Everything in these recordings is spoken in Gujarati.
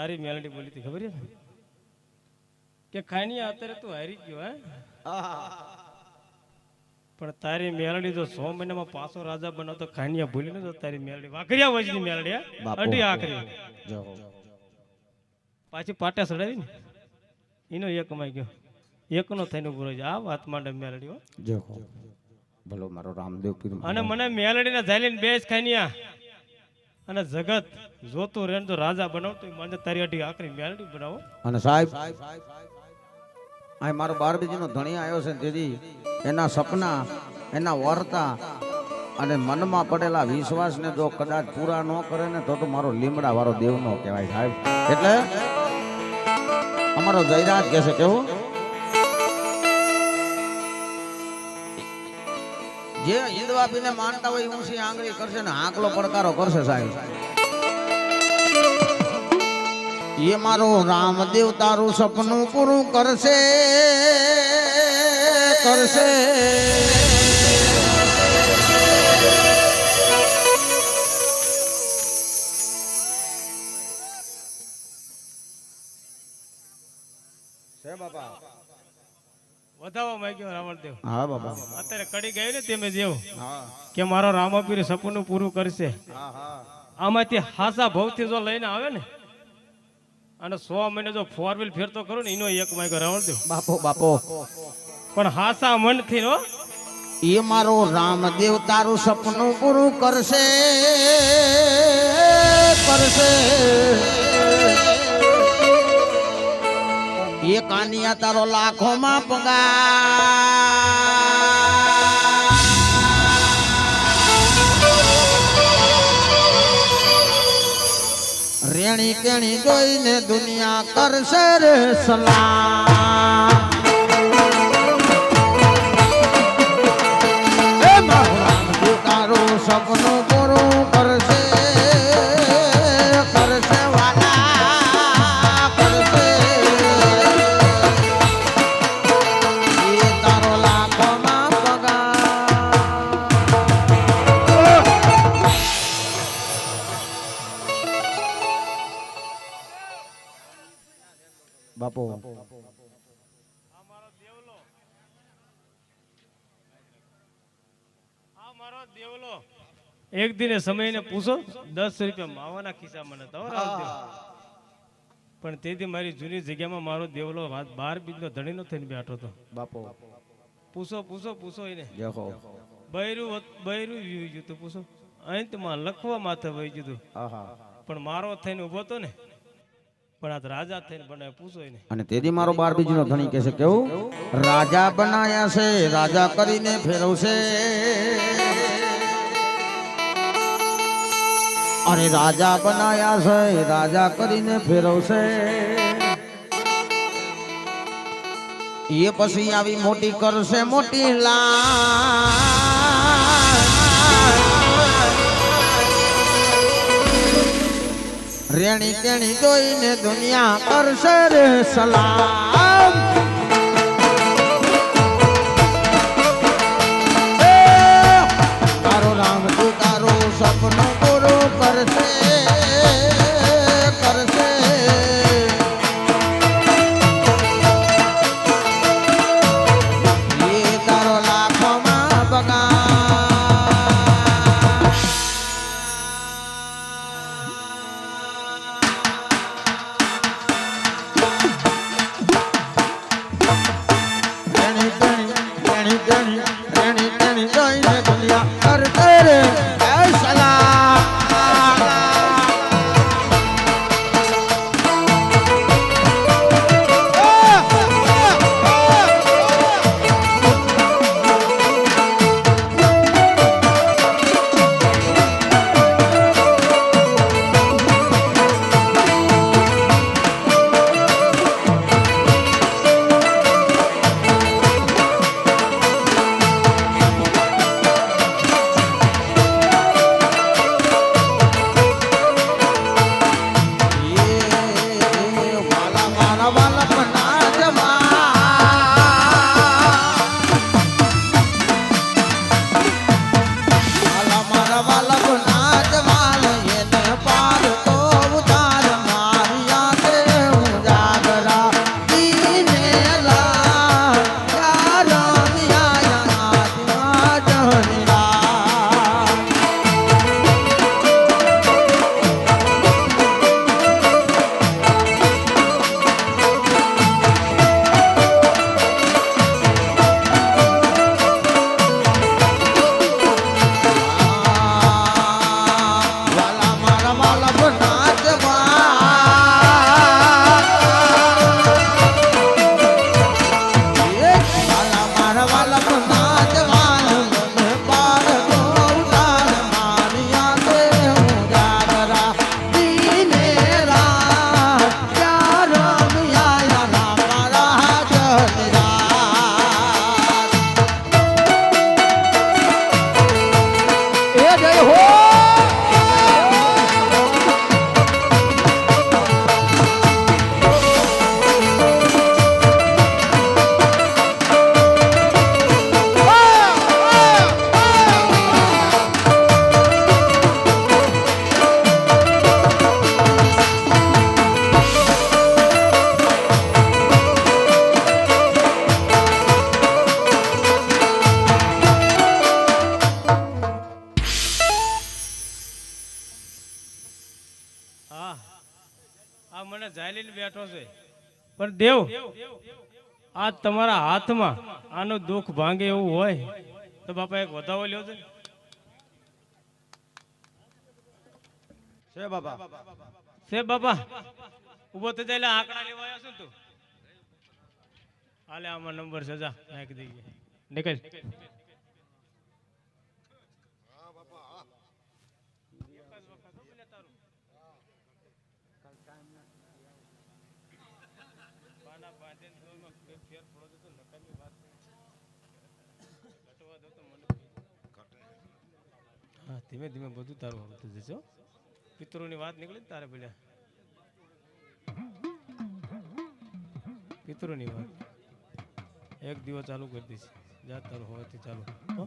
તારી મેલડી બોલી હતી ખબર કે ખાની અત્યારે તું હારી ગયો હે? પણ તારી મેલડી જો સો મહિનામાં પાછો રાજા બનો તો ખાનિયા ભૂલી ન તારી મેલડી. વાકરિયા વજની મેલડી? અઢી આખરી. પાછી પાટા ચડાવી ને. એનો એક કમાઈ ગયો. એકનો થઈને પૂરો આ વાત માટે મેલડી હો. ભલો મારો રામદેવ અને મને મેલડીને ઝાલીને બેસ ખાનિયા અને જગત જોતું રહે તો રાજા બનાવતો મને તારી અઢી આખરી મેલડી બનાવો. અને સાહેબ આ મારો બારબીજીનો ધણી આવ્યો છે તેથી એના સપના, એના વર્તા અને મનમાં પડેલા વિશ્વાસને જો કદાચ પૂરા ન કરે ને તો તો મારો લીમડા વાળો દેવ નો કહેવાય સાહેબ. એટલે અમારો જયરાજ કહે છે, કેવું? જે હિંદવાપીને માનતા હોય ઊંચી આંગળી કરશે ને આંકલો પડકારો કરશે સાહેબ. એ મારો રામદેવ તારું સપનું પૂરું કરશે કરશે. વધાવો રાવણદેવ. હા બાપા અત્યારે કડી ગઈ ને તેમે જેવું. કે મારો રામાપીર સપનું પૂરું કરશે. હા હા. આમાંથી હાસા ભવથી જો લઈને આવે ને અને સો મહિને જો ફોર વ્હીલ ફેરતો કરું ને એનો એક માંગ્યો રાવણદેવ. બાપો બાપો. પણ હાસા મનથી નો એ મારો રામદેવ તારું સપનું પૂરું કરશે કરશે. એ કાનિયા તારો લાખોમાં પગાર. રેણી કેણી જોઈને દુનિયા કરશે રે સલામ. સપનું એક દિને સમયને પૂછો દસ રૂપિયા માવાના ખિસ્સામાં નતા પણ તેથી મારી જૂની જગ્યામાં મારો દેવલો વાત બાર બીજનો ધણીનો થઈને બેઠો હતો. બાપો. પૂછો પૂછો પૂછો એને. બૈરું બૈરું વયું ગયું તું પૂછો. અંતમાં લખવા માથે વહી ગયું પણ મારો થઈને ઊભો હતો ને પણ આ રાજા થઈને બનાવે પૂછો એને. અને તેથી મારો બાર બીજનો ધણી કહે છે કેવું? રાજા બનાયા છે રાજા કરીને ફેરવશે. અરે રાજા બનાયા છે. રાજા કરીને ફેરવશે. એ પછી આવી મોટી કરશે મોટી લા રેણી કેણી જોઈને દુનિયા કરશે રે સલામ ચાલીને બેઠો છે. પણ દેવ આ તમારા હાથમાં આનો દુઃખ ભાંગે એવું હોય તો બાપા એક વધાવો લ્યો છે. છે બાપા. છે બાપા. ઊભો થઈ જાય આંકડા લેવા આવ્યો છે તું. હાલે આમાં નંબર છે જા નાખી દઈએ. નીકળ. ધીમે ધીમે બધું તારું આવતું જશો હો. વાત નીકળી તારે પેલા પિતૃની વાત. એક દિવસ ચાલુ કરી દઈશ. જા તારું હોવાથી ચાલુ. હો?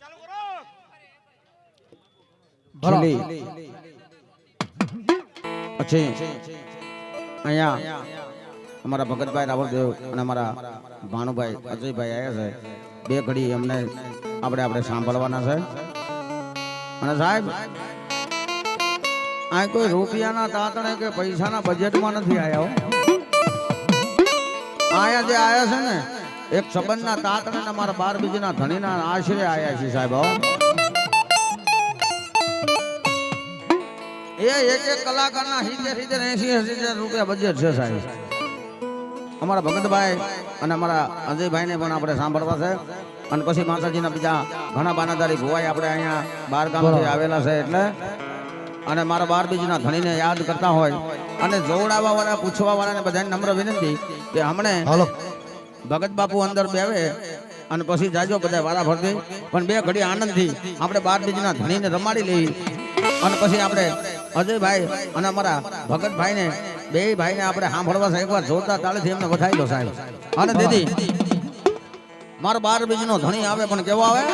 ચાલુ કરો. છેલ્લી પછી અહીંયા અમારા ભગતભાઈ રાવળદેવ અને અમારા ભાનુભાઈ અજયભાઈ આવ્યા છે. બે ઘડી એમને આપણે આપણે સાંભળવાના છે. અને સાહેબ આ કોઈ રૂપિયાના તાતણે કે પૈસાના બજેટમાં નથી આવ્યા આયા જે આયા છે ને, એક સંબંધના તાતણે અમારા બાર બીજના ધણીના આશરે આયા છે સાહેબ. એ એક એક કલાકારના સિત્તેર સિત્તેર એસી એસી રૂપિયા બજેટ છે સાહેબ. અમારા ભગતભાઈ અને અમારા અજયભાઈને પણ આપણે સાંભળવા છે. અને પછી માતાજીના બીજા ઘણા બાનાદારી ભુવાઈ આપણે અહીંયા બાર ગામથી આવેલા છે એટલે. અને મારા બાર બીજના ધણીને યાદ કરતા હોય અને જોવડાવવા વાળા પૂછવા વાળાને બધાને નમ્ર વિનંતી કે હમણે ભગત બાપુ અંદર બેવે અને પછી જાજો બધા વારા ફરતી. પણ બે ઘડી આનંદથી આપણે બાર બીજના ધણીને રમાડી લઈ. અને પછી આપણે અજયભાઈ અને અમારા ભગતભાઈને બે ભાઈને આપણે સાંભળવા સાહેબ એકવાર જોરદાર તાળીથી એમને વધાઈ દો સાહેબ. અને દીદી, મારો બાર બીજનો ધણી આવે પણ કેવો આવે?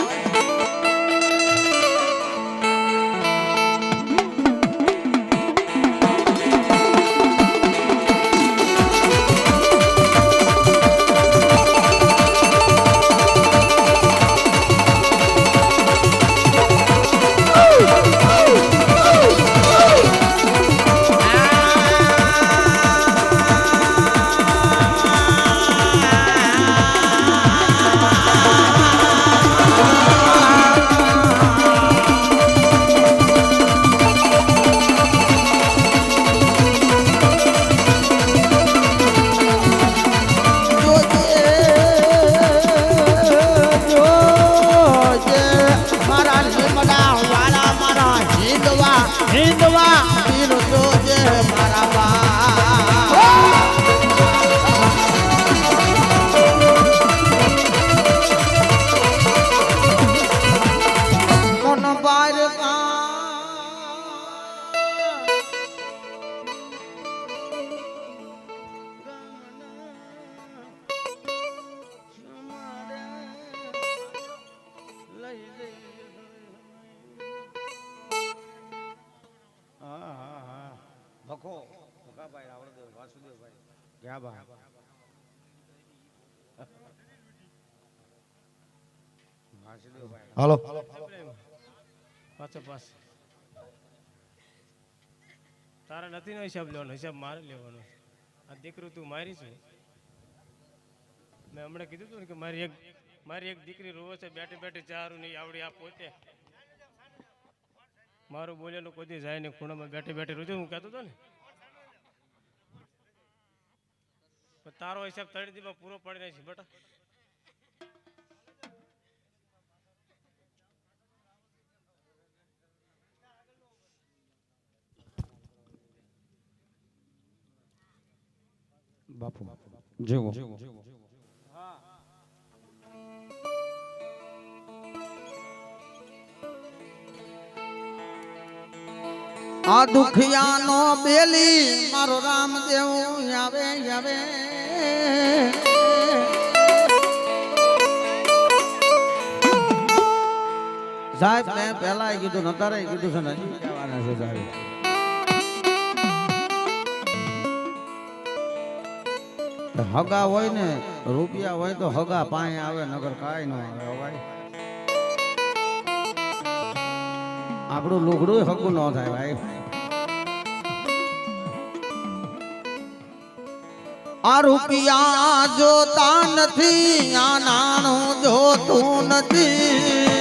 ભખો ભખાભાઈ રાવળદેવ વાસુદેવભાઈ ક્યાં બા. હાલો. પાછો પાછ. તારા નથી નો હિસાબ લેવાનો હિસાબ મારે લેવાનો. આ દીકરું તું મારી છે. મેં હમણાં કીધું તું ને કે મારી એક મારી એક દીકરી રોવે છે બેઠી બેઠી ચારું નહીં આવડી આ પોતે. મારું બોલેલું કોઈ જાય ને ખૂણામાં બેઠી બેઠી રોજે હું કહેતો હતો ને પણ તારો હિસાબ ત્રણ દીમાં પૂરો પડી નહીં છે બેટા. બાપુ જેવો આ દુખિયાનો બેલી મારો રામદેવ આવે આવે સાહેબ, મેં પહેલા કીધું નતારે કીધું છે હગા હોય ને, રૂપિયા હોય તો હગા પાણી આવે, નગર કાંઈ ન આવે, હો ભાઈ. આપણું લુગડું હગું ન થાય, ભાઈ. આ રૂપિયા જોતા નથી આ નાણું જોતું નથી.